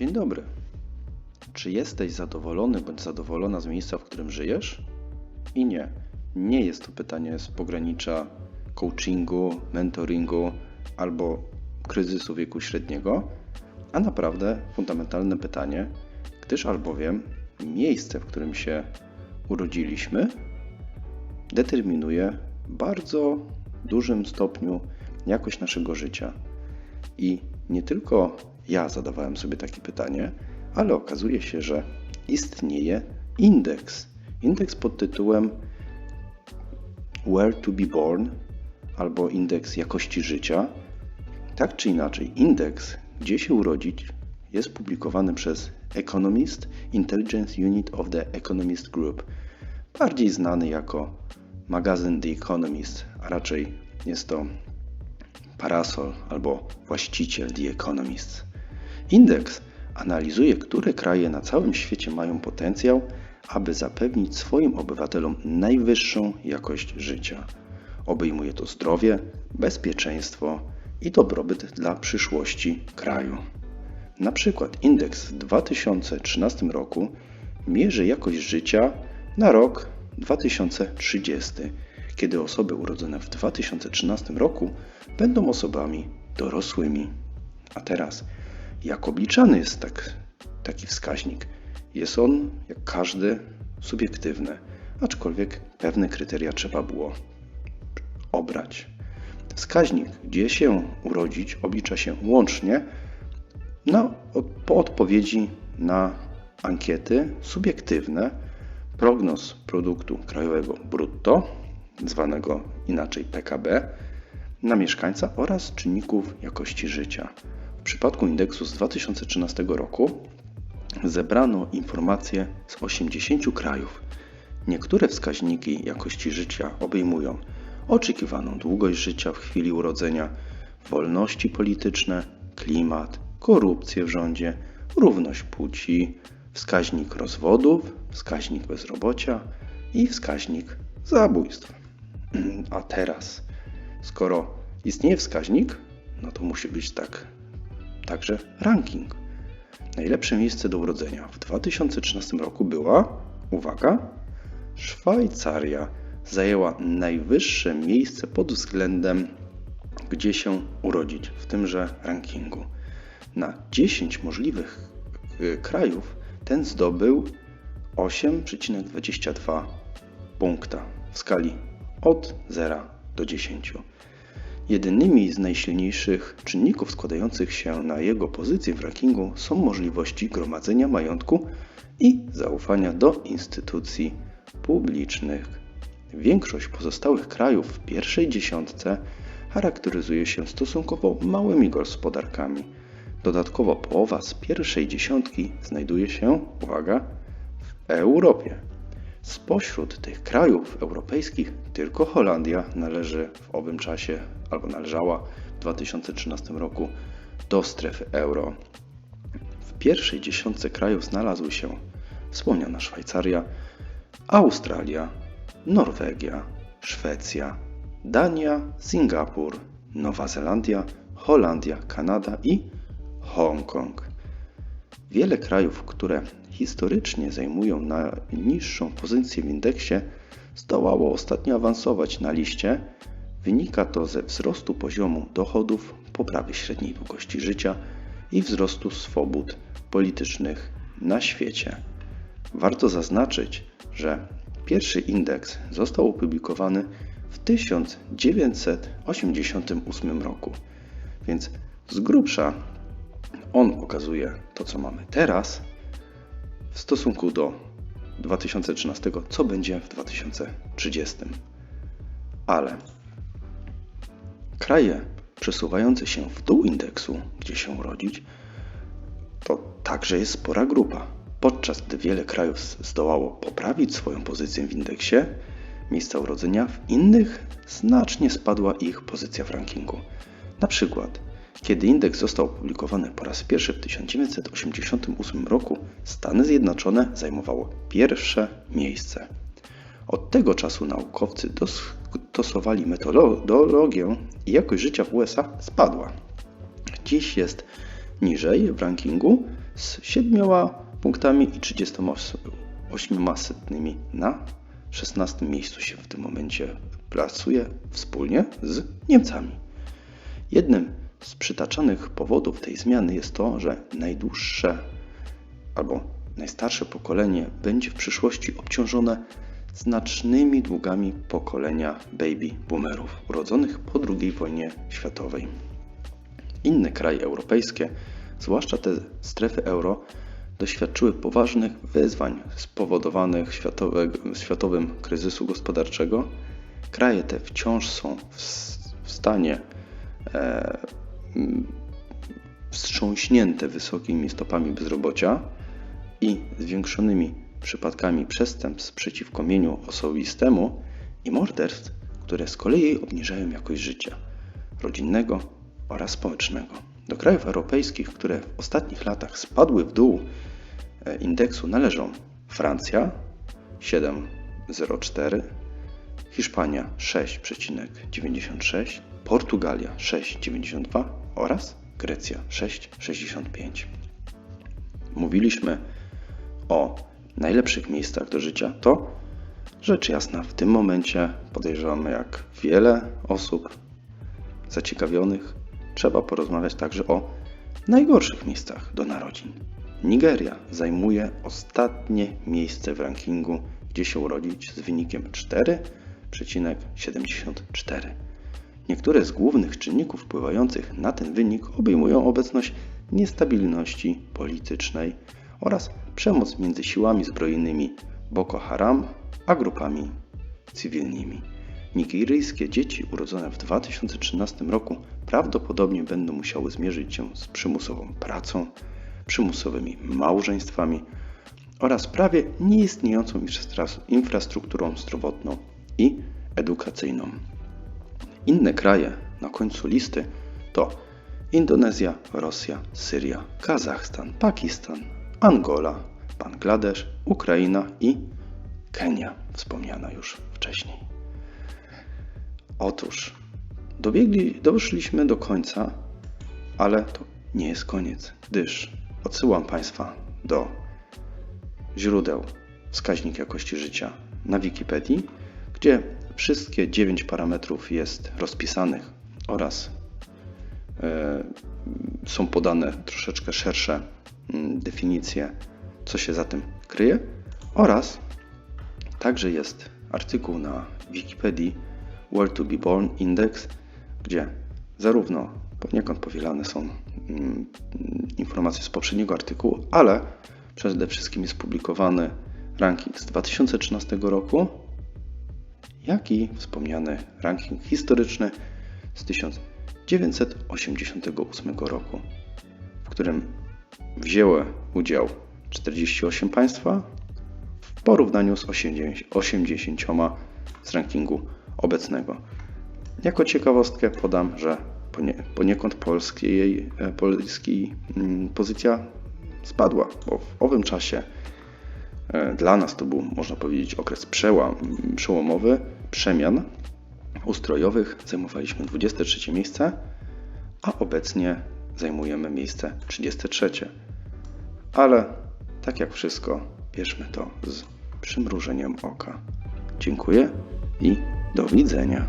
Dzień dobry. Czy jesteś zadowolony bądź zadowolona z miejsca, w którym żyjesz? I nie. Nie jest to pytanie z pogranicza coachingu, mentoringu albo kryzysu wieku średniego, a naprawdę fundamentalne pytanie, gdyż albowiem miejsce, w którym się urodziliśmy, determinuje w bardzo dużym stopniu jakość naszego życia. I nie tylko ja zadawałem sobie takie pytanie, ale okazuje się, że istnieje indeks. Indeks pod tytułem Where to be born albo indeks jakości życia. Tak czy inaczej, indeks, gdzie się urodzić, jest publikowany przez Economist Intelligence Unit of the Economist Group, bardziej znany jako magazyn The Economist, a raczej jest to parasol albo właściciel The Economist. Indeks analizuje, które kraje na całym świecie mają potencjał, aby zapewnić swoim obywatelom najwyższą jakość życia. Obejmuje to zdrowie, bezpieczeństwo i dobrobyt dla przyszłości kraju. Na przykład indeks w 2013 roku mierzy jakość życia na rok 2030, kiedy osoby urodzone w 2013 roku będą osobami dorosłymi. A teraz, jak obliczany jest tak, taki wskaźnik? Jest on, jak każdy, subiektywny, aczkolwiek pewne kryteria trzeba było obrać. Wskaźnik, gdzie się urodzić, oblicza się łącznie na, po odpowiedzi na ankiety subiektywne prognoz produktu krajowego brutto, zwanego inaczej PKB, na mieszkańca oraz czynników jakości życia. W przypadku indeksu z 2013 roku zebrano informacje z 80 krajów. Niektóre wskaźniki jakości życia obejmują oczekiwaną długość życia w chwili urodzenia, wolności polityczne, klimat, korupcję w rządzie, równość płci, wskaźnik rozwodów, wskaźnik bezrobocia i wskaźnik zabójstw. A teraz, skoro istnieje wskaźnik, no to musi być tak także ranking. Najlepsze miejsce do urodzenia w 2013 roku była, uwaga, Szwajcaria. Zajęła najwyższe miejsce pod względem, gdzie się urodzić w tymże rankingu. Na 10 możliwych y, krajów ten zdobył 8,22 punkta w skali od 0 do 10. Jedynymi z najsilniejszych czynników składających się na jego pozycję w rankingu są możliwości gromadzenia majątku i zaufania do instytucji publicznych. Większość pozostałych krajów w pierwszej dziesiątce charakteryzuje się stosunkowo małymi gospodarkami. Dodatkowo połowa z pierwszej dziesiątki znajduje się, uwaga, w Europie. Spośród tych krajów europejskich tylko Holandia należy w owym czasie albo należała w 2013 roku do strefy euro. W pierwszej dziesiątce krajów znalazły się wspomniana Szwajcaria, Australia, Norwegia, Szwecja, Dania, Singapur, Nowa Zelandia, Holandia, Kanada i Hongkong. Wiele krajów, które historycznie zajmują najniższą pozycję w indeksie, zdołało ostatnio awansować na liście. Wynika to ze wzrostu poziomu dochodów, poprawy średniej długości życia i wzrostu swobód politycznych na świecie. Warto zaznaczyć, że pierwszy indeks został opublikowany w 1988 roku, więc z grubsza on pokazuje to, co mamy teraz w stosunku do 2013, co będzie w 2030. Ale kraje przesuwające się w dół indeksu, gdzie się urodzić, to także jest spora grupa. Podczas gdy wiele krajów zdołało poprawić swoją pozycję w indeksie miejsca urodzenia, w innych znacznie spadła ich pozycja w rankingu. Na przykład kiedy indeks został opublikowany po raz pierwszy w 1988 roku, Stany Zjednoczone zajmowało pierwsze miejsce. Od tego czasu naukowcy dostosowali metodologię i jakość życia w USA spadła. Dziś jest niżej w rankingu z 7 punktami i 38 setnymi na 16 miejscu się w tym momencie plasuje wspólnie z Niemcami. Jednym z przytaczanych powodów tej zmiany jest to, że najdłuższe albo najstarsze pokolenie będzie w przyszłości obciążone znacznymi długami pokolenia baby boomerów urodzonych po II wojnie światowej. Inne kraje europejskie, zwłaszcza te strefy euro, doświadczyły poważnych wyzwań spowodowanych światowym kryzysu gospodarczego. Kraje te wciąż są w, w stanie e, wstrząśnięte wysokimi stopami bezrobocia i zwiększonymi przypadkami przestępstw przeciwko mieniu osobistemu i morderstw, które z kolei obniżają jakość życia rodzinnego oraz społecznego. Do krajów europejskich, które w ostatnich latach spadły w dół e, indeksu należą Francja 7,04, Hiszpania 6,96, Portugalia 6,92 oraz Grecja 6,65. Mówiliśmy o najlepszych miejscach do życia, to rzecz jasna w tym momencie podejrzewamy, jak wiele osób zaciekawionych, trzeba porozmawiać także o najgorszych miejscach do narodzin. Nigeria zajmuje ostatnie miejsce w rankingu, gdzie się urodzić z wynikiem 4,74. Niektóre z głównych czynników wpływających na ten wynik obejmują obecność niestabilności politycznej oraz przemoc między siłami zbrojnymi Boko Haram a grupami cywilnymi. Nigeryjskie dzieci urodzone w 2013 roku prawdopodobnie będą musiały zmierzyć się z przymusową pracą, przymusowymi małżeństwami oraz prawie nieistniejącą infrastrukturą zdrowotną i edukacyjną. Inne kraje na końcu listy to Indonezja, Rosja, Syria, Kazachstan, Pakistan, Angola, Bangladesz, Ukraina i Kenia, wspomniana już wcześniej. Otóż dobiegli, doszliśmy do końca, ale to nie jest koniec, gdyż odsyłam Państwa do źródeł wskaźnik jakości życia na Wikipedii, gdzie wszystkie 9 parametrów jest rozpisanych oraz e, są podane troszeczkę szersze mm, definicje, co się za tym kryje, oraz także jest artykuł na Wikipedii Where to be Born Index, gdzie zarówno poniekąd powielane są mm, informacje z poprzedniego artykułu, ale przede wszystkim jest publikowany ranking z 2013 roku, jak i wspomniany ranking historyczny z 1988 roku, w którym wzięły udział 48 państwa w porównaniu z 80 z rankingu obecnego. Jako ciekawostkę podam, że poniekąd polskiej, e, polskiej mm, pozycja spadła, bo w owym czasie dla nas to był, można powiedzieć, okres przełam, przełomowy, przemian ustrojowych. Zajmowaliśmy 23 miejsce, a obecnie zajmujemy miejsce 33. Ale tak jak wszystko, bierzmy to z przymrużeniem oka. Dziękuję i do widzenia.